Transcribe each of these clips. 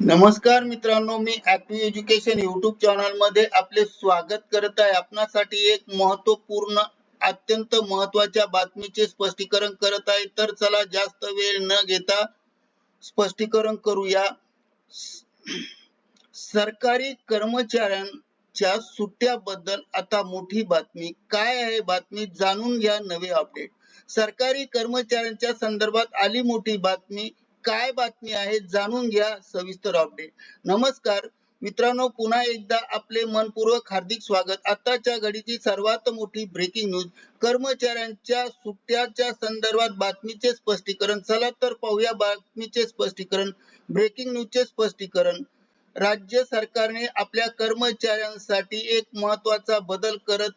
नमस्कार मित्रांनो मी active education YouTube चॅनलमध्ये आपले स्वागत करत आहे. आपणासाठी एक महत्त्वपूर्ण अत्यंत महत्त्वाच्या बातमीचे स्पष्टीकरण करत आहे. तर चला जास्त वेळ न घेता स्पष्टीकरण करूया. सरकारी कर्मचाऱ्यांच्या सुट्ट्याबद्दल आता मोठी बातमी. काय आहे बातमी? जाणून घ्या नवे अपडेट सरकारी कर्मचाऱ्यांच्या संदर्भात आली मोठी बातमी. काय बातमी आहे जाणून घ्या सविस्तर अपडेट नमस्कार मित्रांनो पुन्हा एकदा आपले मनपूर्वक हार्दिक स्वागत. आताच्या घडीची सर्वात मोठी ब्रेकिंग न्यूज कर्मचाऱ्यांच्या सुट्ट्याच्या संदर्भात बातमीचे स्पष्टीकरण. चला तर पाहूया बातमीचे स्पष्टीकरण ब्रेकिंग न्यूजचे स्पष्टीकरण. राज्य सरकारने आपल्या कर्मचाऱ्यांसाठी एक महत्त्वाचा बदल करत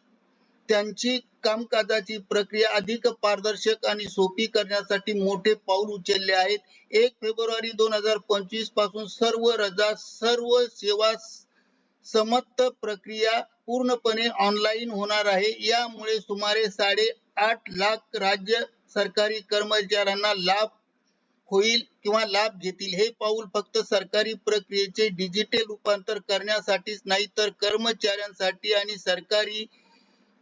त्यांची कामकाजाची प्रक्रिया अधिक पारदर्शक आणि सोपी करण्यासाठी मोठे पाऊल उचलले आहेत. एक फेब्रुवारी दोन हजार पंचवीसपासून सर्व रजा सर्व सेवा समत्त प्रक्रिया पूर्णपणे ऑनलाईन होणार आहे. यामुळे सुमारे साडे आठ लाख राज्य सरकारी कर्मचाऱ्यांना लाभ होईल किंवा लाभ घेतील. हे पाऊल फक्त सरकारी प्रक्रियेचे डिजिटल रूपांतर करण्यासाठीच नाही तर कर्मचाऱ्यांसाठी आणि सरकारी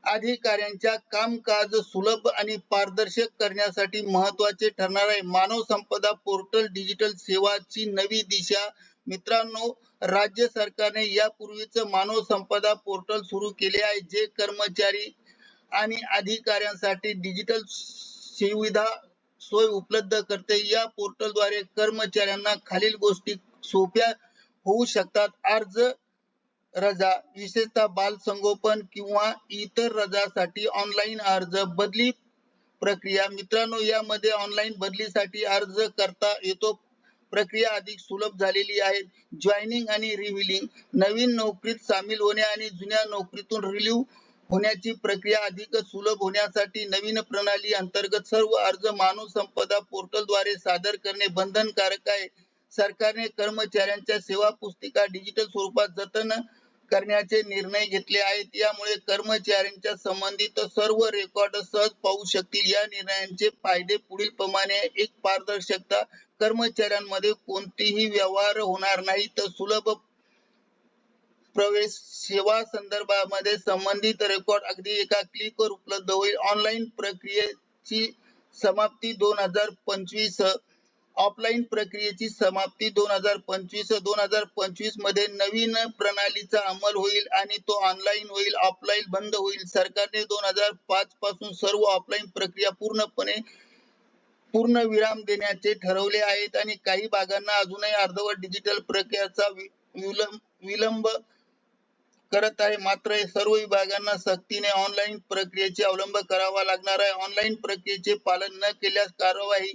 अधिकाऱ्यांच्या कामकाज सुलभ आणि पारदर्शक करण्यासाठी महत्त्वाचे ठरणार आहे. मानव संपदा पोर्टल डिजिटल सेवाची नवी दिशा. मित्रांनो राज्य सरकारने यापूर्वीच मानव संपदा पोर्टल सुरू केले आहे जे कर्मचारी आणि अधिकाऱ्यांसाठी डिजिटल सुविधा सोय उपलब्ध करते. या पोर्टलद्वारे कर्मचाऱ्यांना खालील गोष्टी सोप्या होऊ शकतात. अर्ज रजा विशेषतः बाल संगोपन किंवा इतर रजासाठी ऑनलाईन अर्ज बदली प्रक्रिया. मित्रांनो यामध्ये ऑनलाईन बदलीसाठी अर्ज करता येतो. प्रक्रिया अधिक सुलभ झालेली आहे. जॉईनिंग आणि रिव्हिलिंग नवीन नोकरीत सामील होणे आणि जुन्या नोकरीतून रिलीव होण्याची प्रक्रिया अधिक सुलभ होण्यासाठी नवीन प्रणाली अंतर्गत सर्व अर्ज मानव संपदा पोर्टलद्वारे सादर करणे बंधनकारक आहे. सरकारने कर्मचाऱ्यांच्या सेवा पुस्तिका डिजिटल स्वरूपात जतन करण्याचे निर्णय घेतले आहेत. यामुळे कर्मचाऱ्यांच्या संबंधित सर्व रेकॉर्ड सहज पाहू शकतील. या निर्णयांचे फायदे पुढील प्रमाणे एक पारदर्शकता कर्मचाऱ्यांमध्ये कोणतीही व्यवहार होणार नाही तर सुलभ प्रवेश सेवा संदर्भामध्ये संबंधित रेकॉर्ड अगदी एका क्लिकवर उपलब्ध होईल. ऑनलाईन प्रक्रियेची समाप्ती दोन हजार पंचवीस ऑफलाईन प्रक्रियेची समाप्ती दोन हजार पंचवीस दोन हजार पंचवीसमध्ये नवीन प्रणालीचा अंमल होईल आणि तो ऑनलाईन होईल ऑफलाईन बंद होईल. सरकारने दोन हजार पाच पासून सर्व ऑफलाईन प्रक्रिया पूर्णपणे पूर्ण विराम देण्याचे ठरवले आहेत आणि काही भागांना अजूनही अर्धवट डिजिटल प्रक्रियाचा विलंब विलंब करत आहे. मात्र सर्व विभागांना सक्तीने ऑनलाईन प्रक्रियेचे अवलंब करावा लागणार आहे. ऑनलाईन प्रक्रियेचे पालन न केल्यास कारवाई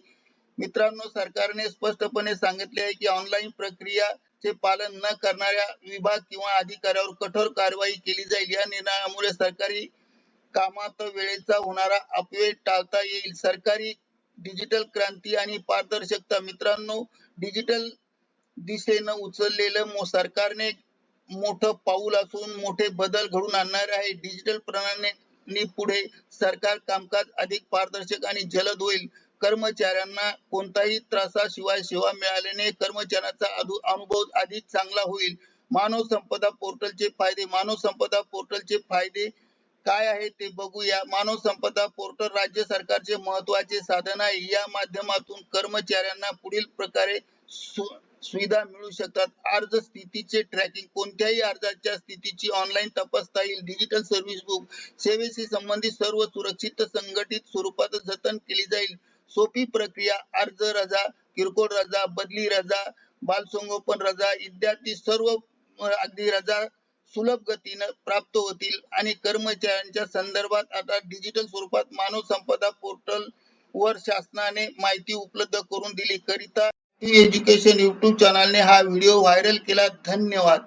मित्रांनो सरकारने स्पष्टपणे सांगितले आहे की ऑनलाईन प्रक्रिया चे पालन न करणाऱ्या विभाग किंवा अधिकाऱ्यावर कठोर कारवाई केली जाईल. या निर्णयामुळे सरकारी कामात वेळेचा होणारा अपव्यय टाळता येईल. सरकारी डिजिटल क्रांती आणि पारदर्शकता मित्रांनो डिजिटल दिशेनं उचललेलं सरकारने मोठं पाऊल असून मोठे बदल घडून आणणार आहे. डिजिटल प्रणाली पुढे सरकार कामकाज अधिक पारदर्शक आणि जलद होईल. कर्मचाऱ्यांना कोणताही त्रासाशिवाय सेवा मिळाल्याने कर्मचाऱ्यांचा अनुभव अधिक चांगला होईल. मानव संपदा पोर्टलचे फायदे मानव संपदा पोर्टलचे फायदे काय आहे ते बघूया. मानव संपदा पोर्टल राज्य सरकारचे महत्त्वाचे साधन आहे. या माध्यमातून कर्मचाऱ्यांना पुढील प्रकारे सुविधा मिळू शकतात. अर्ज स्थितीचे ट्रॅकिंग कोणत्याही अर्जाच्या स्थितीची ऑनलाईन तपासता येईल. डिजिटल सर्व्हिस बुक सेवेशी संबंधित सर्व सुरक्षित संघटित स्वरूपात जतन केली जाईल. सोपी प्रक्रिया अर्ज रजा किरकोळ रजा बदली रजा बालसंगोपन रजा इत्यादी सर्व अगदी रजा सुलभ गतीनं प्राप्त होतील आणि कर्मचाऱ्यांच्या संदर्भात आता डिजिटल स्वरूपात मानव संपदा पोर्टल वर शासनाने माहिती उपलब्ध करून दिली. करिता एज्युकेशन युट्यूब चॅनलने हा व्हिडिओ व्हायरल केला. धन्यवाद.